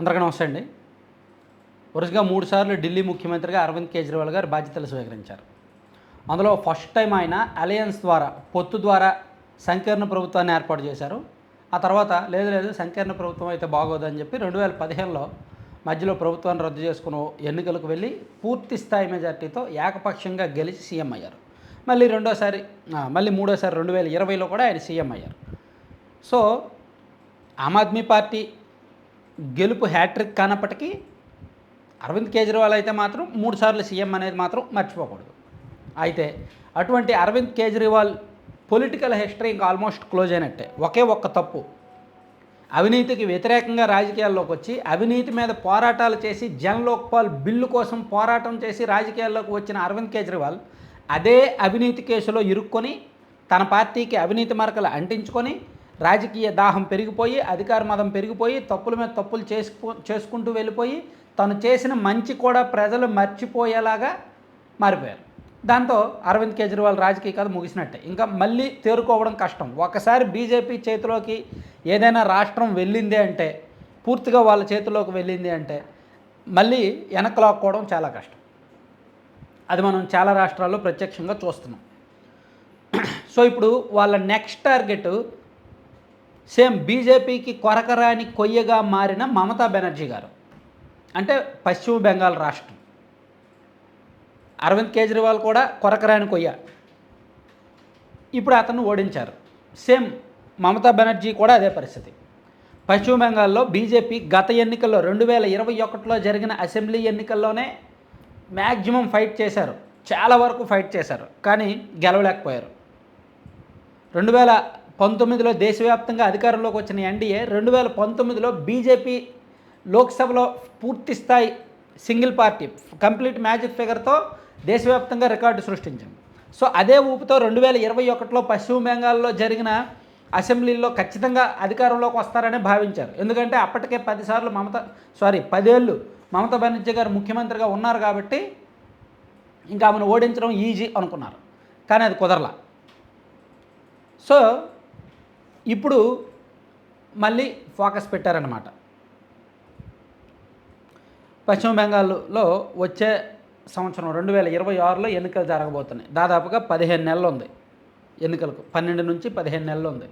అందరికీ నమస్తే అండి. వరుసగా మూడు సార్లు ఢిల్లీ ముఖ్యమంత్రిగా అరవింద్ కేజ్రీవాల్ గారు బాధ్యతలు స్వీకరించారు. అందులో ఫస్ట్ టైం ఆయన అలయన్స్ ద్వారా పొత్తు ద్వారా సంకీర్ణ ప్రభుత్వాన్ని ఏర్పాటు చేశారు. ఆ తర్వాత లేదు లేదు సంకీర్ణ ప్రభుత్వం అయితే బాగోదని చెప్పి రెండు వేల పదిహేనులో మధ్యలో ప్రభుత్వాన్ని రద్దు చేసుకున్న ఎన్నికలకు వెళ్ళి పూర్తి స్థాయి మెజార్టీతో ఏకపక్షంగా గెలిచి సీఎం అయ్యారు. మళ్ళీ రెండోసారి మళ్ళీ మూడోసారి రెండు వేల ఇరవైలో కూడా ఆయన సీఎం అయ్యారు. సో ఆమ్ ఆద్మీ పార్టీ గెలుపు హ్యాట్రిక్ కానప్పటికీ అరవింద్ కేజ్రీవాల్ అయితే మాత్రం మూడు సార్లు సీఎం అనేది మాత్రం మర్చిపోకూడదు. అయితే అటువంటి అరవింద్ కేజ్రీవాల్ పొలిటికల్ హిస్టరీ ఇంకా ఆల్మోస్ట్ క్లోజ్ అయినట్టే. ఒకే ఒక్క తప్పు. అవినీతికి వ్యతిరేకంగా రాజకీయాల్లోకి వచ్చి అవినీతి మీద పోరాటాలు చేసి జన్ లోక్పాల్ బిల్లు కోసం పోరాటం చేసి రాజకీయాల్లోకి వచ్చిన అరవింద్ కేజ్రీవాల్ అదే అవినీతి కేసులో ఇరుక్కొని తన పార్టీకి అవినీతి మరకలు అంటించుకొని రాజకీయ దాహం పెరిగిపోయి అధికార మదం పెరిగిపోయి తప్పుల మీద తప్పులు చేసుకు చేసుకుంటూ వెళ్ళిపోయి తను చేసిన మంచి కూడా ప్రజలు మర్చిపోయేలాగా మారిపోయారు. దాంతో అరవింద్ కేజ్రీవాల్ రాజకీయ కథ ముగిసినట్టే. ఇంకా మళ్ళీ తేరుకోవడం కష్టం. ఒకసారి బీజేపీ చేతిలోకి ఏదైనా రాష్ట్రం వెళ్ళింది అంటే పూర్తిగా వాళ్ళ చేతిలోకి వెళ్ళింది అంటే మళ్ళీ వెనకలాక్కోవడం చాలా కష్టం. అది మనం చాలా రాష్ట్రాల్లో ప్రత్యక్షంగా చూస్తున్నాం. సో ఇప్పుడు వాళ్ళ నెక్స్ట్ టార్గెట్ సేమ్ బీజేపీకి కొరకరాని కొయ్యగా మారిన మమతా బెనర్జీ గారు. అంటే పశ్చిమ బెంగాల్ రాష్ట్రం. అరవింద్ కేజ్రీవాల్ కూడా కొరకరాని కొయ్య. ఇప్పుడు అతను ఓడించారు. సేమ్ మమతా బెనర్జీ కూడా అదే పరిస్థితి. పశ్చిమ బెంగాల్లో బీజేపీ గత ఎన్నికల్లో రెండు వేల ఇరవై ఒకటిలో జరిగిన అసెంబ్లీ ఎన్నికల్లోనే మ్యాక్సిమం ఫైట్ చేశారు. చాలా వరకు ఫైట్ చేశారు. కానీ గెలవలేకపోయారు. రెండు వేల పంతొమ్మిదిలో దేశవ్యాప్తంగా అధికారంలోకి వచ్చిన ఎన్డీఏ రెండు వేల పంతొమ్మిదిలో బీజేపీ లోక్సభలో పూర్తి స్థాయి సింగిల్ పార్టీ కంప్లీట్ మ్యాజిక్ ఫిగర్తో దేశవ్యాప్తంగా రికార్డు సృష్టించింది. సో అదే ఊపుతో రెండు వేల ఇరవై ఒకటిలో పశ్చిమ బెంగాల్లో జరిగిన అసెంబ్లీలో ఖచ్చితంగా అధికారంలోకి వస్తారని భావించారు. ఎందుకంటే అప్పటికే పదిసార్లు మమత సారీ పదేళ్ళు మమతా బెనర్జీ గారు ముఖ్యమంత్రిగా ఉన్నారు కాబట్టి ఇంకా ఆమెను ఓడించడం ఈజీ అనుకున్నారు. కానీ అది కుదరలా. సో ఇప్పుడు మళ్ళీ ఫోకస్ పెట్టారనమాట పశ్చిమ బెంగాల్లో వచ్చే సంవత్సరం రెండు వేల ఇరవై ఆరులో ఎన్నికలు జరగబోతున్నాయి. దాదాపుగా పదిహేను నెలలు ఉంది ఎన్నికలకు. పన్నెండు నుంచి పదిహేను నెలలు ఉంది.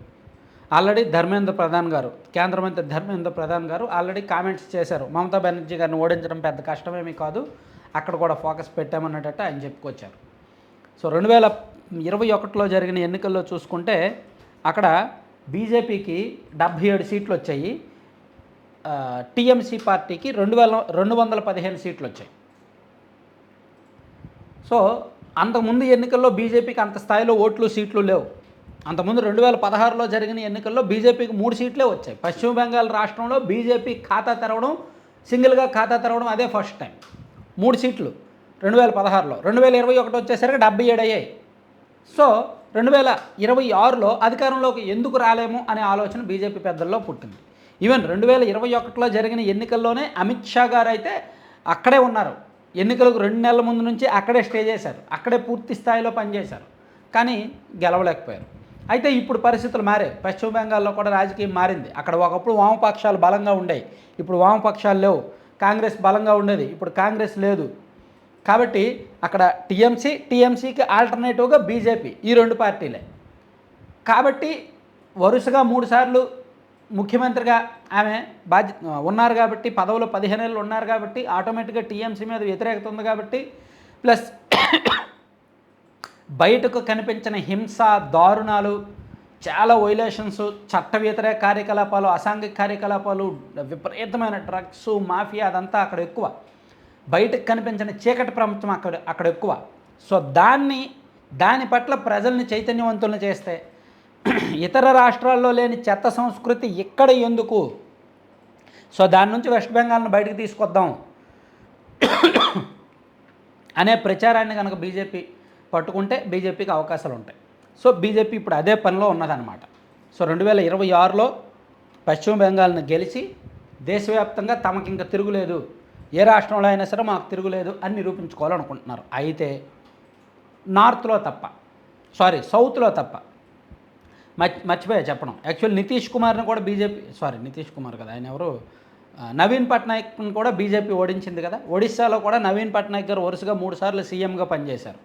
ఆల్రెడీ ధర్మేంద్ర ప్రధాన్ గారు కేంద్ర మంత్రి ధర్మేంద్ర ప్రధాన్ గారు ఆల్రెడీ కామెంట్స్ చేశారు. మమతా బెనర్జీ గారిని ఓడించడం పెద్ద కష్టమేమీ కాదు. అక్కడ కూడా ఫోకస్ పెట్టామన్నట్టు ఆయన చెప్పుకొచ్చారు. సో రెండు వేల ఇరవై ఒకటిలో జరిగిన ఎన్నికల్లో చూసుకుంటే అక్కడ బీజేపీకి డెబ్భై ఏడు సీట్లు వచ్చాయి. టీఎంసీ పార్టీకి రెండు వేల రెండు వందల పదిహేను సీట్లు వచ్చాయి. సో అంతకుముందు ఎన్నికల్లో బీజేపీకి అంత స్థాయిలో ఓట్లు సీట్లు లేవు. అంతకుముందు రెండు వేల పదహారులో జరిగిన ఎన్నికల్లో బీజేపీకి మూడు సీట్లే వచ్చాయి. పశ్చిమ బెంగాల్ రాష్ట్రంలో బీజేపీ ఖాతా తెరవడం సింగిల్గా ఖాతా తెరవడం అదే ఫస్ట్ టైం. మూడు సీట్లు రెండు వేల పదహారులో. రెండు వేల ఇరవై ఒకటి వచ్చేసరికి డెబ్బై ఏడు అయ్యాయి. సో రెండు వేల ఇరవై ఆరులో అధికారంలోకి ఎందుకు రాలేము అనే ఆలోచన బీజేపీ పెద్దల్లో పుట్టింది. ఈవెన్ రెండు వేల ఇరవై ఒకటిలో జరిగిన ఎన్నికల్లోనే అమిత్ షా గారు అయితే అక్కడే ఉన్నారు. ఎన్నికలకు రెండు నెలల ముందు నుంచి అక్కడే స్టే చేశారు. అక్కడే పూర్తి స్థాయిలో పనిచేశారు. కానీ గెలవలేకపోయారు. అయితే ఇప్పుడు పరిస్థితులు మారాయి. పశ్చిమ బెంగాల్లో కూడా రాజకీయం మారింది. అక్కడ ఒకప్పుడు వామపక్షాలు బలంగా ఉండేవి. ఇప్పుడు వామపక్షాలు లేవు. కాంగ్రెస్ బలంగా ఉండేది. ఇప్పుడు కాంగ్రెస్ లేదు. కాబట్టి అక్కడ టీఎంసీ టీఎంసీకి ఆల్టర్నేటివ్గా బీజేపీ ఈ రెండు పార్టీలే. కాబట్టి వరుసగా మూడుసార్లు ముఖ్యమంత్రిగా ఆమె బాధ్య ఉన్నారు కాబట్టి పదవులు పదిహేను ఏళ్ళు ఉన్నారు కాబట్టి ఆటోమేటిక్గా టీఎంసీ మీద వ్యతిరేకత ఉంది కాబట్టి ప్లస్ బయటకు కనిపించిన హింస దారుణాలు చాలా వైలేషన్స్ చట్ట వ్యతిరేక కార్యకలాపాలు అసాంఘిక కార్యకలాపాలు విపరీతమైన డ్రగ్స్ మాఫియా అదంతా అక్కడ ఎక్కువ. బయటకు కనిపించిన చీకటి ప్రపంచం అక్కడ అక్కడ ఎక్కువ. సో దాన్ని దాని పట్ల ప్రజల్ని చైతన్యవంతులను చేస్తే ఇతర రాష్ట్రాల్లో లేని చెత్త సంస్కృతి ఇక్కడ ఎందుకు? సో దాని నుంచి వెస్ట్ బెంగాల్ను బయటకు తీసుకొద్దాం అనే ప్రచారాన్ని కనుక బీజేపీ పట్టుకుంటే బీజేపీకి అవకాశాలు ఉంటాయి. సో బీజేపీ ఇప్పుడు అదే పనిలో ఉన్నదన్నమాట. సో రెండు వేల ఇరవై ఆరులో పశ్చిమ బెంగాల్ని గెలిచి దేశవ్యాప్తంగా తమకు ఇంకా తిరుగులేదు. ఏ రాష్ట్రంలో అయినా సరే మాకు తిరుగులేదు అని నిరూపించుకోవాలనుకుంటున్నారు. అయితే నార్త్లో తప్ప సారీ సౌత్లో తప్ప. మర్చి మర్చిపోయా చెప్పడం. యాక్చువల్ నితీష్ కుమార్ని కూడా బీజేపీ సారీ నితీష్ కుమార్ కదా ఆయన ఎవరు? నవీన్ పట్నాయక్ని కూడా బీజేపీ ఓడించింది కదా. ఒడిశాలో కూడా నవీన్ పట్నాయక్ గారు వరుసగా మూడు సార్లు సీఎంగా పనిచేశారు.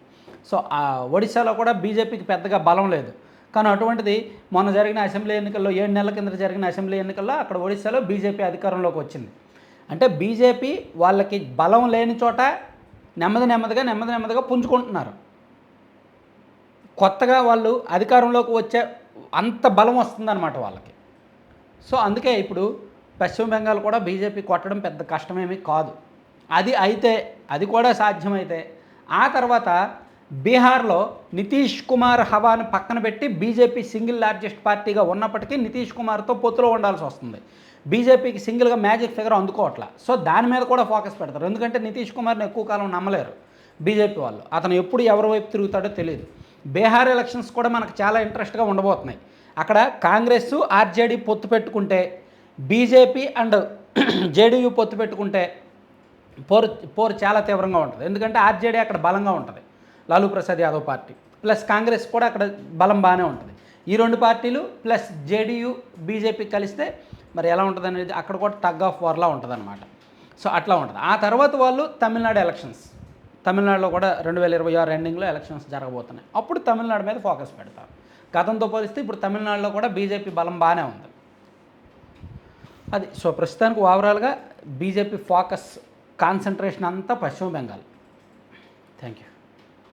సో ఆ ఒడిశాలో కూడా బీజేపీకి పెద్దగా బలం లేదు. కానీ అటువంటిది మొన్న జరిగిన అసెంబ్లీ ఎన్నికల్లో ఏడు నెలల కింద జరిగిన అసెంబ్లీ ఎన్నికల్లో అక్కడ ఒడిశాలో బీజేపీ అధికారంలోకి వచ్చింది. అంటే బీజేపీ వాళ్ళకి బలం లేని చోట నెమ్మది నెమ్మదిగా నెమ్మది నెమ్మదిగా పుంజుకుంటున్నారు. కొత్తగా వాళ్ళు అధికారంలోకి వచ్చే అంత బలం వస్తుందన్నమాట వాళ్ళకి. సో అందుకే ఇప్పుడు పశ్చిమ బెంగాల్ కూడా బీజేపీ కొట్టడం పెద్ద కష్టమేమీ కాదు. అది అయితే అది కూడా సాధ్యమైతే ఆ తర్వాత బీహార్లో నితీష్ కుమార్ హవాను పక్కన పెట్టి బీజేపీ సింగిల్ లార్జెస్ట్ పార్టీగా ఉన్నప్పటికీ నితీష్ కుమార్తో పొత్తులో ఉండాల్సి వస్తుంది. బీజేపీకి సింగిల్గా మ్యాజిక్ ఫిగర్ అందుకోవట్లా. సో దాని మీద కూడా ఫోకస్ పెడతారు. ఎందుకంటే నితీష్ కుమార్ని ఎక్కువ కాలం నమ్మలేరు బీజేపీ వాళ్ళు. అతను ఎప్పుడు ఎవరి వైపు తిరుగుతాడో తెలియదు బీహార్ ఎలక్షన్స్ కూడా మనకు చాలా ఇంట్రెస్ట్గా ఉండబోతున్నాయి. అక్కడ కాంగ్రెస్ ఆర్జేడీ పొత్తు పెట్టుకుంటే బీజేపీ అండ్ జేడీయూ పొత్తు పెట్టుకుంటే పోరు పోరు చాలా తీవ్రంగా ఉంటుంది. ఎందుకంటే ఆర్జేడీ అక్కడ బలంగా ఉంటుంది. లాలూ ప్రసాద్ యాదవ్ పార్టీ. ప్లస్ కాంగ్రెస్ కూడా అక్కడ బలం బాగానే ఉంటుంది. ఈ రెండు పార్టీలు ప్లస్ జేడీయూ బీజేపీ కలిస్తే మరి ఎలా ఉంటుంది అనేది అక్కడ కూడా టగ్ ఆఫ్ వార్లా ఉంటుంది అనమాట సో అట్లా ఉంటుంది. ఆ తర్వాత వాళ్ళు తమిళనాడు ఎలక్షన్స్. తమిళనాడులో కూడా రెండు వేల ఇరవై ఆరు ఎండింగ్లో ఎలక్షన్స్ జరగబోతున్నాయి. అప్పుడు తమిళనాడు మీద ఫోకస్ పెడతారు. గతంతో పోలిస్తే ఇప్పుడు తమిళనాడులో కూడా బీజేపీ బలం బాగానే ఉంది. అది సో ప్రస్తుతానికి ఓవరాల్గా బీజేపీ ఫోకస్ కాన్సన్ట్రేషన్ అంతా పశ్చిమ బెంగాల్. Thank you